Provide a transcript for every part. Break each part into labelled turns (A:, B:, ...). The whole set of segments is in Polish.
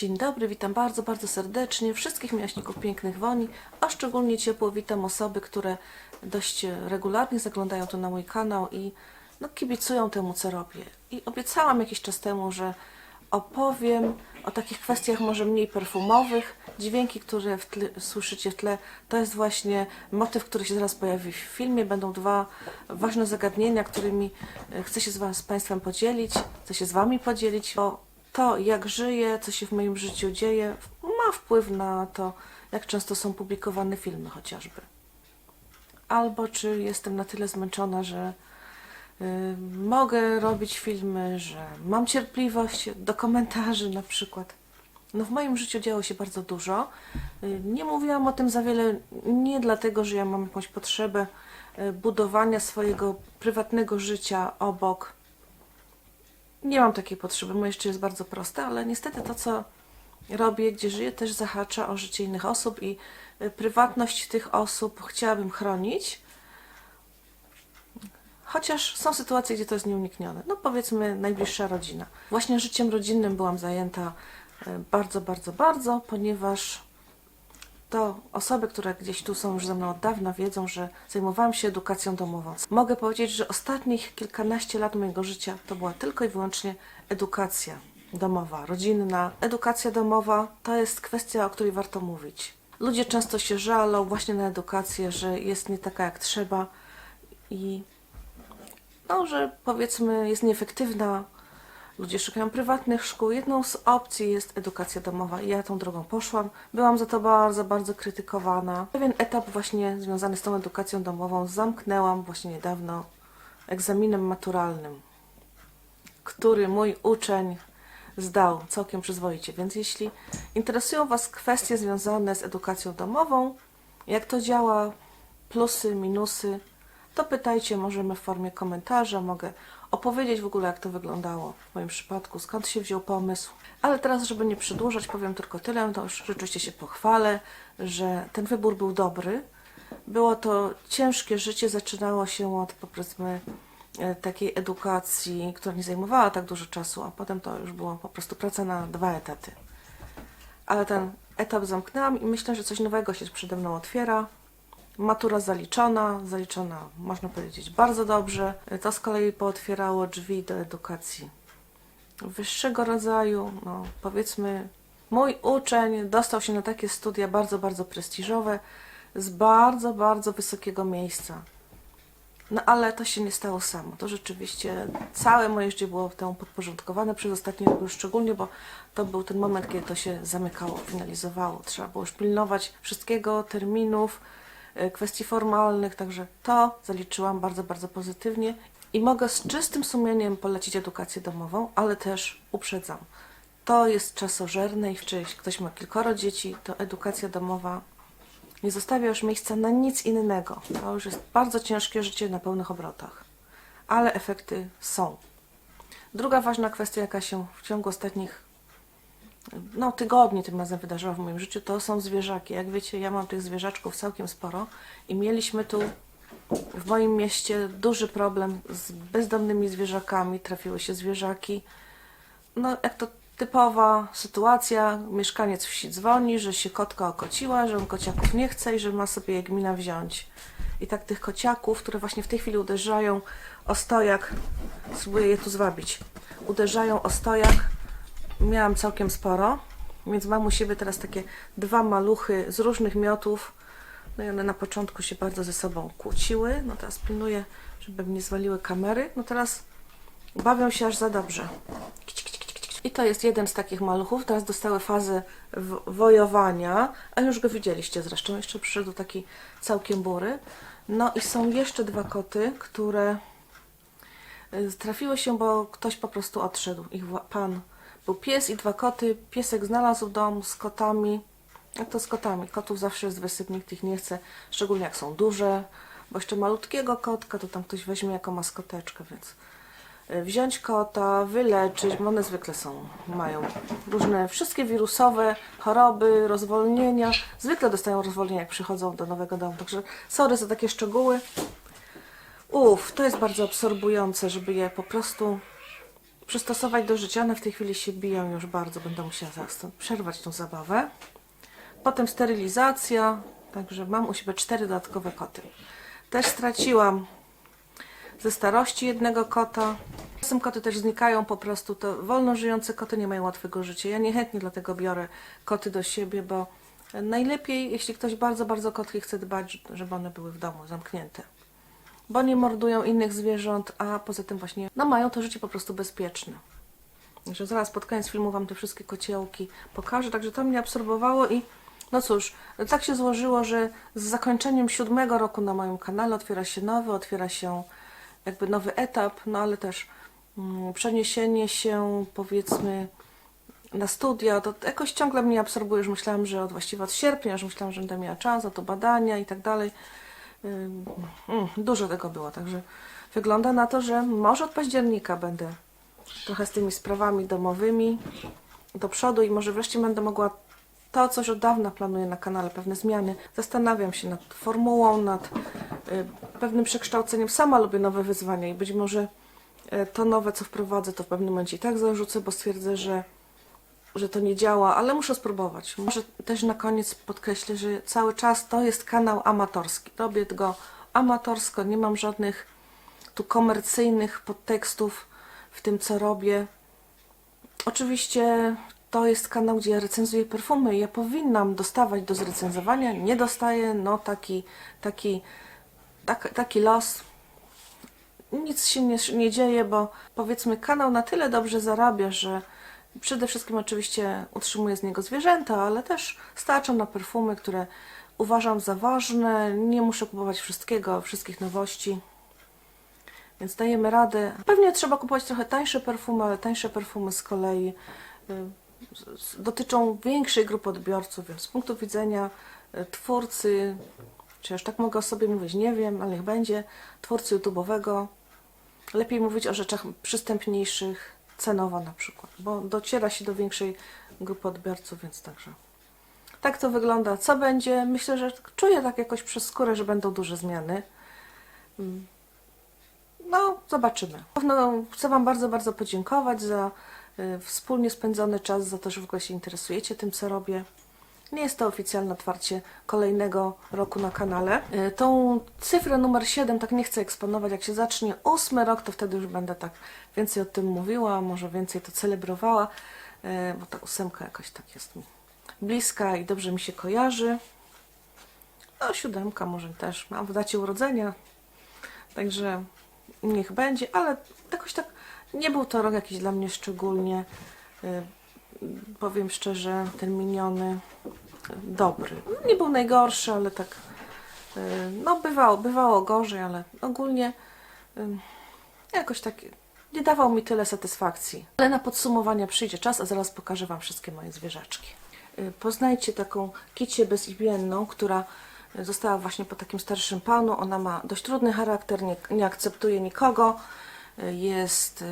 A: Dzień dobry, witam bardzo, bardzo serdecznie wszystkich miłośników pięknych woni, a szczególnie ciepło witam osoby, które dość regularnie zaglądają tu na mój kanał i no, kibicują temu, co robię. I obiecałam jakiś czas temu, że opowiem o takich kwestiach może mniej perfumowych. Dźwięki, które w tle, słyszycie w tle, to jest właśnie motyw, który się zaraz pojawi w filmie. Będą dwa ważne zagadnienia, którymi e, chcę się z, was, z Państwem podzielić, chcę się z Wami podzielić, bo to, jak żyję, co się w moim życiu dzieje, ma wpływ na to, jak często są publikowane filmy chociażby. Albo czy jestem na tyle zmęczona, że y, mogę robić filmy, że mam cierpliwość do komentarzy na przykład. No w moim życiu działo się bardzo dużo. Y, Nie mówiłam o tym za wiele, nie dlatego, że ja mam jakąś potrzebę y, budowania swojego prywatnego życia obok nie mam takiej potrzeby, moje życie jest bardzo proste, ale niestety to, co robię, gdzie żyję, też zahacza o życie innych osób i y, prywatność tych osób chciałabym chronić. Chociaż są sytuacje, gdzie to jest nieuniknione. No powiedzmy najbliższa rodzina. Właśnie życiem rodzinnym byłam zajęta y, bardzo, bardzo, bardzo, ponieważ to osoby, które gdzieś tu są już ze mną od dawna, wiedzą, że zajmowałam się edukacją domową. Mogę powiedzieć, że ostatnich kilkanaście lat mojego życia to była tylko i wyłącznie edukacja domowa, rodzinna. Edukacja domowa to jest kwestia, o której warto mówić. Ludzie często się żalą właśnie na edukację, że jest nie taka jak trzeba i no, że powiedzmy jest nieefektywna. Ludzie szukają prywatnych szkół. Jedną z opcji jest edukacja domowa i ja tą drogą poszłam. Byłam za to bardzo, bardzo krytykowana. Pewien etap właśnie związany z tą edukacją domową zamknęłam właśnie niedawno egzaminem maturalnym, który mój uczeń zdał całkiem przyzwoicie. Więc jeśli interesują Was kwestie związane z edukacją domową, jak to działa, plusy, minusy, to pytajcie, możemy w formie komentarza, mogę opowiedzieć w ogóle, jak to wyglądało w moim przypadku, skąd się wziął pomysł. Ale teraz, żeby nie przedłużać, powiem tylko tyle, to już rzeczywiście się pochwalę, że ten wybór był dobry. Było to ciężkie życie, zaczynało się od powiedzmy e, takiej edukacji, która nie zajmowała tak dużo czasu, a potem to już było po prostu praca na dwa etaty. Ale ten etap zamknęłam i myślę, że coś nowego się przede mną otwiera. Matura zaliczona, zaliczona można powiedzieć bardzo dobrze. To z kolei pootwierało drzwi do edukacji wyższego rodzaju. No, powiedzmy, mój uczeń dostał się na takie studia bardzo, bardzo prestiżowe z bardzo, bardzo wysokiego miejsca. No ale to się nie stało samo. To rzeczywiście całe moje życie było temu podporządkowane przez ostatni rok już szczególnie, bo to był ten moment, kiedy to się zamykało, finalizowało. Trzeba było już pilnować wszystkiego, terminów, kwestii formalnych, także to zaliczyłam bardzo, bardzo pozytywnie i mogę z czystym sumieniem polecić edukację domową, ale też uprzedzam. To jest czasożerne i czy ktoś ma kilkoro dzieci, to edukacja domowa nie zostawia już miejsca na nic innego. To już jest bardzo ciężkie życie na pełnych obrotach, ale efekty są. Druga ważna kwestia, jaka się w ciągu ostatnich no, tygodni tym razem wydarzyła w moim życiu, to są zwierzaki. Jak wiecie, ja mam tych zwierzaczków całkiem sporo i mieliśmy tu w moim mieście duży problem z bezdomnymi zwierzakami. Trafiły się zwierzaki. No, jak to typowa sytuacja, mieszkaniec wsi dzwoni, że się kotka okociła, że on kociaków nie chce i że ma sobie je gmina wziąć. I tak tych kociaków, które właśnie w tej chwili uderzają o stojak, spróbuję je tu zwabić, uderzają o stojak, miałam całkiem sporo, więc mam u siebie teraz takie dwa maluchy z różnych miotów, no i one na początku się bardzo ze sobą kłóciły, no teraz pilnuję, żeby mnie zwaliły kamery, no teraz bawią się aż za dobrze. I to jest jeden z takich maluchów. Teraz dostały fazę wojowania, a już go widzieliście zresztą. Jeszcze przyszedł taki całkiem bury. No i są jeszcze dwa koty, które y, trafiły się, bo ktoś po prostu odszedł. Ich pan był pies i dwa koty. Piesek znalazł dom z kotami. Jak to z kotami? Kotów zawsze jest wysyp, nikt ich nie chce, szczególnie jak są duże, bo jeszcze malutkiego kotka to tam ktoś weźmie jako maskoteczkę, więc y, wziąć kota, wyleczyć, bo one zwykle są, mają różne, wszystkie wirusowe choroby, rozwolnienia, zwykle dostają rozwolnienia jak przychodzą do nowego domu, także sorry za takie szczegóły. Uff, to jest bardzo absorbujące, żeby je po prostu przystosować do życia. One w tej chwili się biją już bardzo, będę musiała przerwać tą zabawę. Potem sterylizacja, także mam u siebie cztery dodatkowe koty. Też straciłam ze starości jednego kota. Czasem koty też znikają po prostu, to wolno żyjące koty nie mają łatwego życia. Ja niechętnie dlatego biorę koty do siebie, bo najlepiej, jeśli ktoś bardzo, bardzo kotki chce dbać, żeby one były w domu zamknięte. Bo nie mordują innych zwierząt, a poza tym właśnie, no mają to życie po prostu bezpieczne. Także zaraz pod koniec filmu Wam te wszystkie kociołki pokażę, także to mnie absorbowało i no cóż, tak się złożyło, że z zakończeniem siódmego roku na moim kanale otwiera się nowy, otwiera się jakby nowy etap, no ale też mm, przeniesienie się powiedzmy na studia, to jakoś ciągle mnie absorbuje, już myślałam, że od właściwie od sierpnia, już myślałam, że będę miała czas, a to badania i tak dalej. Mm, Dużo tego było, także wygląda na to, że może od października będę trochę z tymi sprawami domowymi do przodu i może wreszcie będę mogła to, coś od dawna planuję na kanale, pewne zmiany. Zastanawiam się nad formułą, nad y, pewnym przekształceniem. Sama lubię nowe wyzwania i być może y, to nowe, co wprowadzę, to w pewnym momencie i tak zarzucę, bo stwierdzę, że, że to nie działa, ale muszę spróbować. Może też na koniec podkreślę, że cały czas to jest kanał amatorski. Robię go amatorsko, nie mam żadnych tu komercyjnych podtekstów w tym, co robię. Oczywiście to jest kanał, gdzie ja recenzuję perfumy ja powinnam dostawać do zrecenzowania. Nie dostaję, no taki, taki, tak, taki los. Nic się nie, nie dzieje, bo powiedzmy kanał na tyle dobrze zarabia, że przede wszystkim oczywiście utrzymuję z niego zwierzęta, ale też starczą na perfumy, które uważam za ważne. Nie muszę kupować wszystkiego, wszystkich nowości. Więc dajemy radę. Pewnie trzeba kupować trochę tańsze perfumy, ale tańsze perfumy z kolei y, dotyczą większej grupy odbiorców, więc z punktu widzenia y, twórcy, czy już tak mogę o sobie mówić, nie wiem, ale niech będzie, twórcy YouTube'owego, lepiej mówić o rzeczach przystępniejszych cenowo na przykład, bo dociera się do większej grupy odbiorców, więc także. Tak to wygląda. Co będzie? Myślę, że czuję tak jakoś przez skórę, że będą duże zmiany. No, zobaczymy. No, chcę Wam bardzo, bardzo podziękować za y, wspólnie spędzony czas, za to, że w ogóle się interesujecie tym, co robię. Nie jest to oficjalne otwarcie kolejnego roku na kanale. Y, Tą cyfrę numer 7 tak nie chcę eksponować. Jak się zacznie ósmy rok, to wtedy już będę tak więcej o tym mówiła, może więcej to celebrowała, y, bo ta ósemka jakoś tak jest mi bliska i dobrze mi się kojarzy. No, siódemka może też. Mam w dacie urodzenia, Także niech będzie, ale jakoś tak nie był to rok jakiś dla mnie szczególnie, y, powiem szczerze, ten miniony dobry. Nie był najgorszy, ale tak, y, no bywało, bywało gorzej, ale ogólnie jakoś tak nie dawał mi tyle satysfakcji. Ale na podsumowanie przyjdzie czas, a zaraz pokażę Wam wszystkie moje zwierzaczki. Y, Poznajcie taką kicię bezimienną, która została właśnie po takim starszym panu. Ona ma dość trudny charakter, nie, nie akceptuje nikogo, y, jest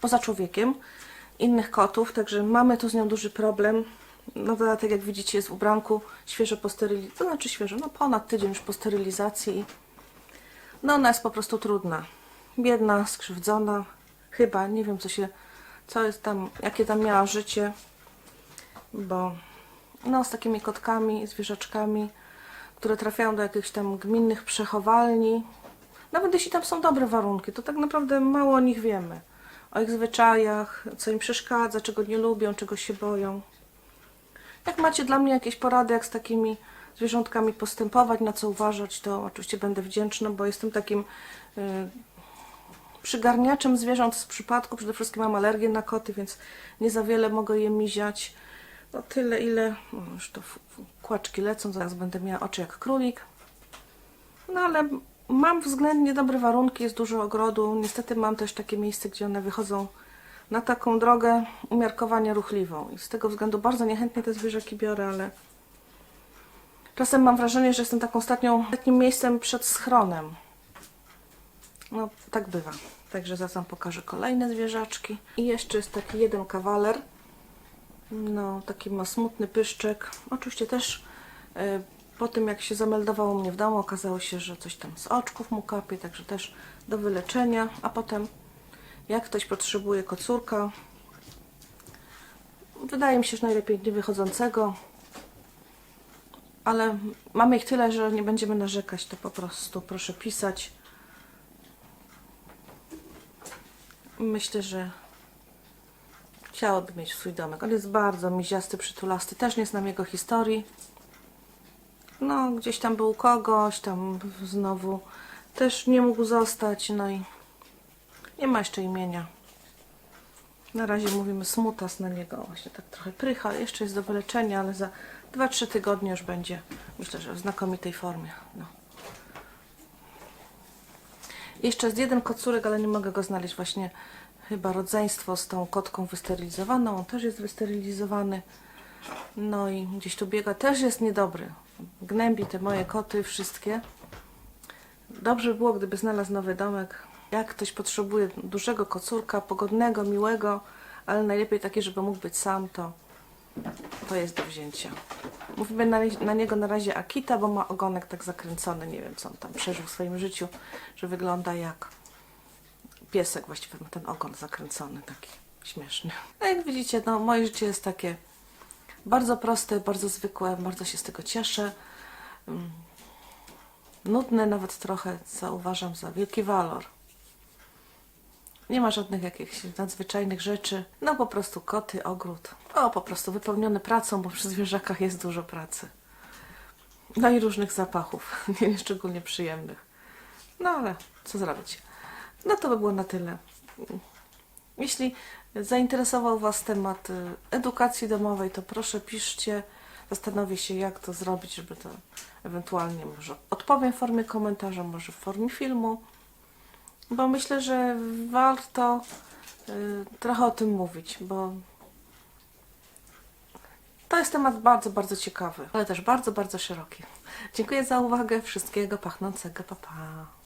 A: poza człowiekiem, innych kotów, także mamy tu z nią duży problem. No dodatek, jak widzicie, jest w ubranku świeżo po sterylizacji, to znaczy świeżo, no ponad tydzień już po sterylizacji. No ona jest po prostu trudna. Biedna, skrzywdzona, chyba, nie wiem co się, co jest tam, jakie tam miała życie, bo no z takimi kotkami, zwierzaczkami, które trafiają do jakichś tam gminnych przechowalni. Nawet jeśli tam są dobre warunki, to tak naprawdę mało o nich wiemy. O ich zwyczajach, co im przeszkadza, czego nie lubią, czego się boją. Jak macie dla mnie jakieś porady, jak z takimi zwierzątkami postępować, na co uważać, to oczywiście będę wdzięczna, bo jestem takim y, przygarniaczem zwierząt z przypadku. Przede wszystkim mam alergię na koty, więc nie za wiele mogę je miziać. No tyle, ile... O, już to kłaczki lecą, zaraz będę miała oczy jak królik. No ale mam względnie dobre warunki, jest dużo ogrodu. Niestety mam też takie miejsce, gdzie one wychodzą na taką drogę umiarkowanie ruchliwą. I z tego względu bardzo niechętnie te zwierzaki biorę, ale czasem mam wrażenie, że jestem taką ostatnią, takim miejscem przed schronem. No, tak bywa. Także wam pokażę kolejne zwierzaczki. I jeszcze jest taki jeden kawaler. No, taki ma smutny pyszczek. Oczywiście też y, po tym, jak się zameldował u mnie w domu, okazało się, że coś tam z oczków mu kapie, także też do wyleczenia. A potem Jak ktoś potrzebuje kocurka, wydaje mi się, że najlepiej nie wychodzącego, ale mamy ich tyle, że nie będziemy narzekać, to po prostu proszę pisać. Myślę, że chciałaby mieć swój domek. On jest bardzo miziasty, przytulasty. Też nie znam jego historii. No, gdzieś tam był kogoś, tam znowu też nie mógł zostać, no i nie ma jeszcze imienia. Na razie mówimy smutas na niego, właśnie tak trochę prycha, jeszcze jest do wyleczenia, ale za 2-3 tygodnie już będzie, myślę, że w znakomitej formie. No. Jeszcze jest jeden kocurek, ale nie mogę go znaleźć. Właśnie chyba rodzeństwo z tą kotką wysterylizowaną. On też jest wysterylizowany. No i gdzieś tu biega. Też jest niedobry. Gnębi te moje koty wszystkie. Dobrze by było, gdyby znalazł nowy domek. Jak ktoś potrzebuje dużego kocurka, pogodnego, miłego, ale najlepiej taki, żeby mógł być sam, to to jest do wzięcia. Mówimy na, na niego na razie Akita, bo ma ogonek tak zakręcony. Nie wiem, co on tam przeżył w swoim życiu, że wygląda jak piesek. Właściwie ma ten ogon zakręcony, taki śmieszny. No jak widzicie, no, moje życie jest takie bardzo proste, bardzo zwykłe. Bardzo się z tego cieszę. Mm, Nudne nawet trochę, co uważam za wielki walor. Nie ma żadnych jakichś nadzwyczajnych rzeczy. No po prostu koty, ogród. O, po prostu wypełniony pracą, bo przy zwierzakach jest dużo pracy. No i różnych zapachów, nie szczególnie przyjemnych. No ale co zrobić? No to by było na tyle. Jeśli zainteresował Was temat y, edukacji domowej, to proszę piszcie. Zastanowię się, jak to zrobić, żeby to ewentualnie może odpowiem w formie komentarza, może w formie filmu bo myślę, że warto y, trochę o tym mówić, bo to jest temat bardzo, bardzo ciekawy, ale też bardzo, bardzo szeroki. Dziękuję za uwagę. Wszystkiego pachnącego. Pa, pa.